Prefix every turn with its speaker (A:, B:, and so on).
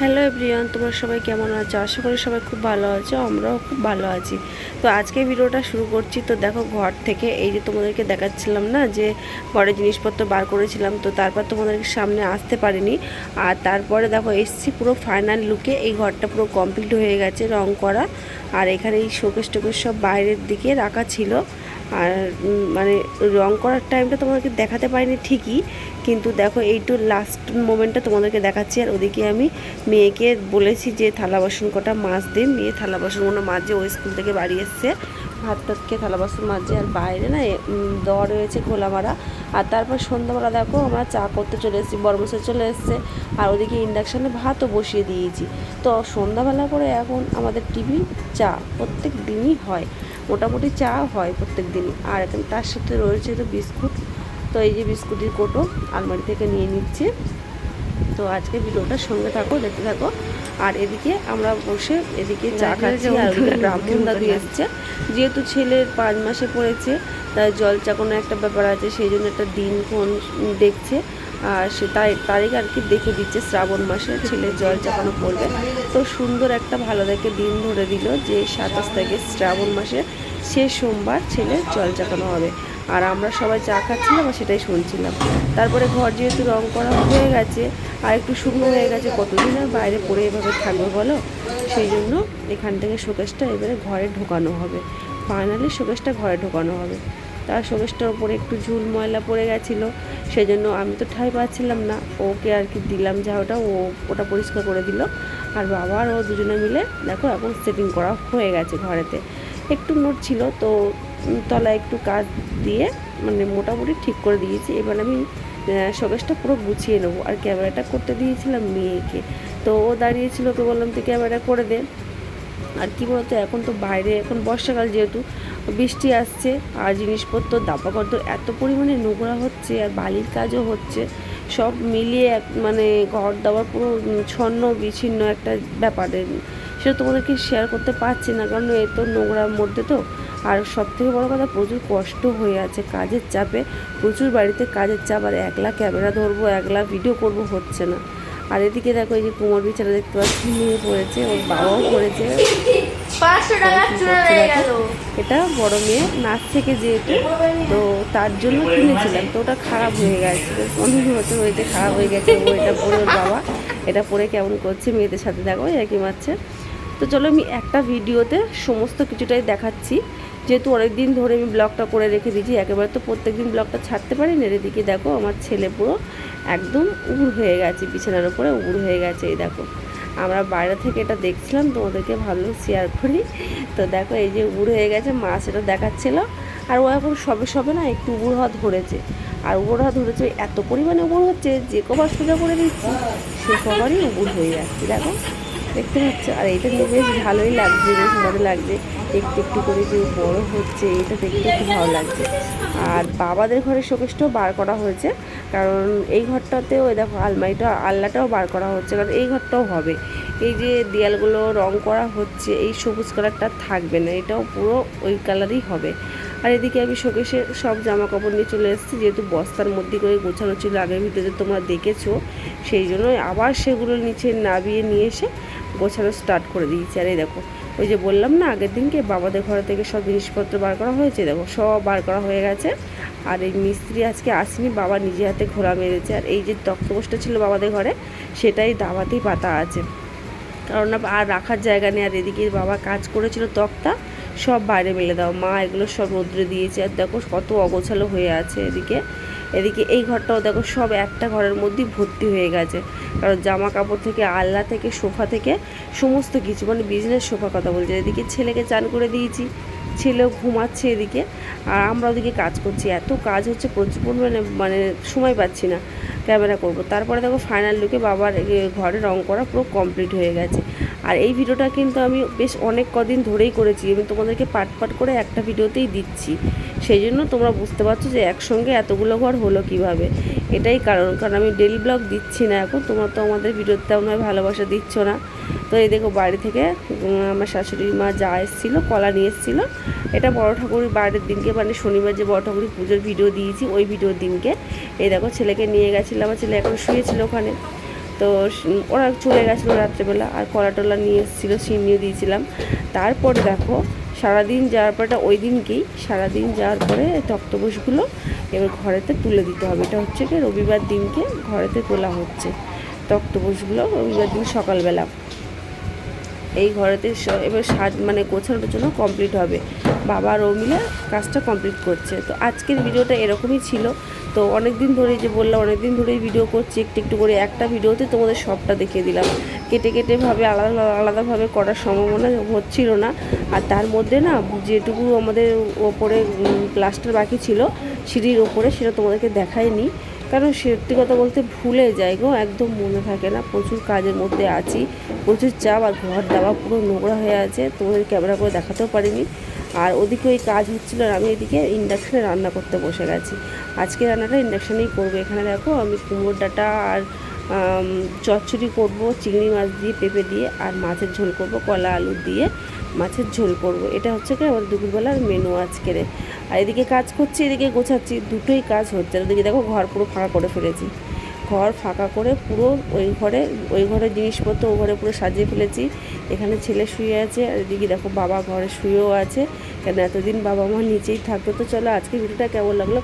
A: Hello everyone তোমরা সবাই কেমন আছো? আশা করি সবাই খুব ভালো আছো, আমরাও খুব ভালো আছি। তো আজকে ভিডিওটা শুরু করছি, তো দেখো ঘর থেকে এই যে তোমাদেরকে দেখাচ্ছিলাম না, যে ঘরের জিনিসপত্র বার করেছিলাম, তো তারপর তোমাদেরকে সামনে আসতে পারিনি। আর তারপরে দেখো, এসছি পুরো ফাইনাল লুকে এই ঘরটা পুরো কমপ্লিট হয়ে গেছে, রং করা। আর এখানে এই শোকেশ টোকেশ সব বাইরের দিকে রাখা ছিল। আর মানে রং করার টাইমটা তোমাদেরকে দেখাতে পারিনি ঠিকই, কিন্তু দেখো এইটু লাস্ট মোমেন্টটা তোমাদেরকে দেখাচ্ছি। আর ওদিকে আমি মেয়েকে বলেছি যে থালা বাসন কটা মাছ দে মেয়ে থালা বাসনগুলো মাঝে ওই স্কুল থেকে বাড়ি এসছে। ভাত টাত খেয়ে থালা বাসন মাঝে আর বাইরে না দেওয়া রয়েছে খোলা মারা আর তারপর সন্ধ্যাবেলা দেখো আমরা চা করতে চলে এসেছি, বর্মসে চলে এসছে। আর ওদিকে ইন্ডাকশানে ভাতও বসিয়ে দিয়েছি। তো সন্ধ্যাবেলা করে এখন আমাদের টিভি চা প্রত্যেক দিনই হয়। মোটামুটি চা হয় প্রত্যেক দিনই আর এখন তার সাথে রয়েছে তো বিস্কুট। তো এই যে বিস্কুটের কোটো আলমারি থেকে নিয়ে নিচ্ছে। তো আজকে ভিডিওটার সঙ্গে থাকো দেখতে থাকো। আর এদিকে আমরা বসে এদিকে চা খাচ্ছি আর ব্রাহ্মণ দাদু এসছে। যেহেতু ছেলের পাঁচ মাসে পড়েছে তাই জল চাকানো একটা ব্যাপার আছে সেই জন্য একটা দিন কোন দেখছে। আর সে তাই তারিখ আর কি দেখে দিচ্ছে, শ্রাবণ মাসে ছেলে জল চাকানো পড়বে তো সুন্দর একটা ভালো দেখে দিন ধরে দিল যে সাতাশ তারিখে শ্রাবণ মাসে শেষ সোমবার ছেলে জল চাকানো হবে। আর আমরা সবাই চা খাচ্ছিলাম আর সেটাই শুনছিলাম। তারপরে ঘর যেহেতু রং করা হয়ে গেছে, আর একটু শুকনো হয়ে গেছে, কতদিন আর বাইরে পড়ে এভাবে থাকবে বলো? সেই জন্য এখান থেকে শোকেসটা এবারে ঘরে ঢোকানো হবে। ফাইনালি শোকেসটা ঘরে ঢোকানো হবে। তার শোকেসটার ওপরে একটু ঝুল ময়লা পড়ে গেছিল সেই জন্য আমি তো ঠাই পাচ্ছিলাম না। ওকে আর কি দিলাম যা ওটা, ও ওটা পরিষ্কার করে দিল। আর বাবা আর ও দুজনে মিলে, দেখো এখন সেটিং করা হয়ে গেছে ঘরেতে। একটু নোট ছিল তো তলায় একটু কাজ দিয়ে মানে মোটামুটি ঠিক করে দিয়েছি। এবার আমি শোকেসটা পুরো গুছিয়ে নেব। আর ক্যামেরাটা করতে দিয়েছিলাম মেয়েকে। তো ও দাঁড়িয়েছিল, ওকে বললাম, তুই ক্যামেরা করে দে। আর কি বলতো, এখন তো বাইরে, এখন বর্ষাকাল যেহেতু বৃষ্টি আসছে, আর জিনিসপত্র দাপাকদ্দ এত পরিমাণে নোংরা হচ্ছে, আর বালির কাজও হচ্ছে। সব মিলিয়ে এক মানে ঘর দাবার পুরো ছন্ন, বিচ্ছিন্ন একটা ব্যাপারে। সেটা তোমাদেরকে শেয়ার করতে পারছি না, কারণ এ তো নোংরার মধ্যে তো। আর সব থেকে বড়ো কথা, প্রচুর কষ্ট হয়ে আছে কাজের চাপে। প্রচুর বাড়িতে কাজের চাপ, আর একলা ক্যামেরা ধরবো, একলা ভিডিও করব হচ্ছে না। আর এদিকে দেখো, এই যে কুমার বিচারা দেখতে পাচ্ছি নিয়ে পড়েছে, ওর বাবাও পড়েছে। এটা বড় মেয়ে নাচ থেকে যেহেতু তো তার জন্য কিনেছিলাম। তো ওটা খারাপ হয়ে গেছে। অনেক বছর হয়েছে খারাপ হয়ে গেছে। ও এটা পরে ওর বাবা। এটা পরে কেমন করছে মেয়েদের সাথে দেখো একই মারছে তো চলো আমি একটা ভিডিওতে সমস্ত কিছুটাই দেখাচ্ছি। যেহেতু অনেক দিন ধরে আমি ব্লগটা করে রেখে দিয়েছি, একেবারে তো প্রত্যেক দিন ব্লগটা ছাড়তে পারি না এদিকে দেখো, আমার ছেলে পুরো একদম উবুর হয়ে গেছে, বিছানার উপরে উবুর হয়ে গেছে, এই দেখো। আমরা বাইরে থেকে এটা দেখছিলাম, তোমাদেরকে ভালো শেয়ার করি। তো দেখো, এই যে উবুর হয়ে গেছে, মা সেটা দেখাচ্ছিল। আর ও এখন সবে সবে না একটু উবুর হওয়া ধরেছে। আর উবুর হওয়া ধরেছে, এত পরিমাণে উবুর হচ্ছে, যে কবার সোজা করে দিচ্ছি, সে সবারই উবুর হয়ে যাচ্ছে, দেখো। দেখতে পাচ্ছ? আর এটা নিয়ে বেশ ভালোই লাগছে, বেশ মজা লাগছে। একটু একটু করে যে বড় হচ্ছে এটা দেখতে খুব ভালো লাগছে। আর বাবাদের ঘরে শোকেসটাও বার করা হয়েছে, কারণ এই ঘরটাতেও দেখো আলমারিটা আল্লাটাও বার করা হচ্ছে, কারণ এই ঘরটাও হবে। এই যে দেয়ালগুলো রং করা হচ্ছে, এই সবুজ কালারটা থাকবে না, এটাও পুরো ওই কালারই হবে। আর এদিকে আমি শোকেসে সব জামা কাপড় নিয়ে চলে এসেছি, যেহেতু বস্তার মধ্যে করে গোছানো ছিল, আগের ভিডিওতে তোমরা দেখেছ, সেই জন্য আবার সেগুলো নিচে নাবিয়ে নিয়ে এসে গোছানো স্টার্ট করে দিয়েছি। আর এই দেখো, ওই যে বললাম না আগের দিনকে, বাবাদের ঘর থেকে সব জিনিসপত্র বার করা হয়েছে, দেখো, সব বার করা হয়ে গেছে। আর এই মিস্ত্রি আজকে আসেনি, বাবা নিজে হাতে ঘোরা মেরেছে। আর এই যে তক্তপোষটা ছিল বাবাদের ঘরে, সেটাই দাওয়াতেই পাতা আছে। কারণ আর রাখার জায়গা নেই, আর এদিকে বাবা কাজ করেছিল তক্তা, সব বাইরে মেলে দাও। মা এগুলো সব রোদ্রে দিয়েছে। আর দেখো কত অগোছালো হয়ে আছে এদিকে। এদিকে এই ঘরটাও দেখো সব একটা ঘরের মধ্যেই ভর্তি হয়ে গেছে। কারণ জামা কাপড় থেকে, আলনা থেকে, সোফা থেকে সমস্ত কিছু মানে বিজনেস সোফা কথা বলছে। এদিকে ছেলেকে চান করে দিয়েছি, ছেলেও ঘুমাচ্ছে এদিকে। আর আমরা ওদিকে কাজ করছি। এত কাজ হচ্ছে প্রচুর পরিমাণে মানে সময় পাচ্ছি না, ক্যামেরা করব। তারপরে দেখো ফাইনাল লুকে বাবার ঘরে রং করা পুরো কমপ্লিট হয়ে গেছে। আর এই ভিডিওটা কিন্তু আমি বেশ অনেক কদিন ধরেই করেছি, আমি তোমাদেরকে পাট পাট করে একটা ভিডিওতেই দিচ্ছি। সেই জন্য তোমরা বুঝতে পারছ যে একসঙ্গে এতগুলো ঘর হলো কীভাবে। এটাই কারণ কারণ আমি ডেলি ব্লগ দিচ্ছি না এখন, তোমরা তো আমাদের ভিডিওতে তেমন ভালোবাসা দিচ্ছ না। তো এই দেখো বাড়ি থেকে আমার শাশুড়ি মা যা এসেছিল, কলা নিয়ে এসেছিল। এটা বড় ঠাকুরের বাড়ির দিনকে মানে শনিবার যে বড় ঠাকুরের পুজোর ভিডিও দিয়েছি, ওই ভিডিওর দিনকে। এই দেখো ছেলেকে নিয়ে গেছিলাম আমার ছেলে এখন শুয়েছিল ওখানে। তো ওরা চলে গেছিল রাত্রেবেলা আর কলা টলা নিয়ে এসেছিল সিন্নিও দিয়েছিলাম। তারপরে দেখো, সারাদিন যাওয়ার পরটা ওই দিনকেই, সারাদিন যাওয়ার পরে তক্তপোষগুলো এবার ঘরেতে তুলে দিতে হবে। এটা হচ্ছে কি রবিবার দিনকে ঘরেতে তোলা হচ্ছে। তক্তপোষগুলো রবিবার দিন সকালবেলা। এই ঘরেতে এবার সাজ মানে গোছানোর জন্য কমপ্লিট হবে। বাবা আর ও মিলে কাজটা কমপ্লিট করছে। তো আজকের ভিডিওটা এরকমই ছিল। তো অনেক দিন ধরেই যে বললাম অনেক দিন ধরেই ভিডিও করছি, একটু একটু করে একটা ভিডিওতে তোমাদের সবটা দেখিয়ে দিলাম। কেটে কেটে ভাবে আলাদা আলাদাভাবে করার সম্ভাবনা হচ্ছিল না। আর তার মধ্যে না, যেটুকু আমাদের ওপরে প্লাস্টার বাকি ছিল, সিঁড়ির ওপরে, সেটা তোমাদেরকে দেখায়নি কারণ সত্যি কথা বলতে ভুলে যাই গো, একদম মনে থাকে না, প্রচুর কাজের মধ্যে আছি, প্রচুর চাপ আর ঘর দাওয়া পুরো নোংরা হয়ে আছে, তোমাদের ক্যামেরা করে দেখাতেও পারিনি। আর ওদিকে ওই কাজ হচ্ছিল আর আমি এদিকে ইন্ডাকশানে রান্না করতে বসে গেছি। আজকে রান্নাটা ইন্ডাকশানেই করব। এখানে দেখো আমি কুমড়োর ডাঁটা আর চচ্চড়ি করব, চিংড়ি মাছ দিয়ে, পেঁপে দিয়ে আর মাছের ঝোল করব, কলা, আলু দিয়ে মাছের ঝোল করব। এটা হচ্ছে কি আমার দুপুরবেলার মেনু আজকের। আর এদিকে কাজ করছি, এদিকে গোছাচ্ছি। দুটোই কাজ হচ্ছে। ওদিকে দেখো ঘর পুরো ফাঁকা করে ফেলেছি। ঘর ফাঁকা করে পুরো ওই ঘরে, ওই ঘরের জিনিসপত্র ও ঘরে পুরো সাজিয়ে ফেলেছি। এখানে ছেলে শুয়ে আছে আর এদিকে দেখো বাবা ঘরে শুয়েও আছে। কেন এতদিন বাবা মা নিচেই থাকতো। তো চলো আজকে ভিডিওটা কেমন লাগল?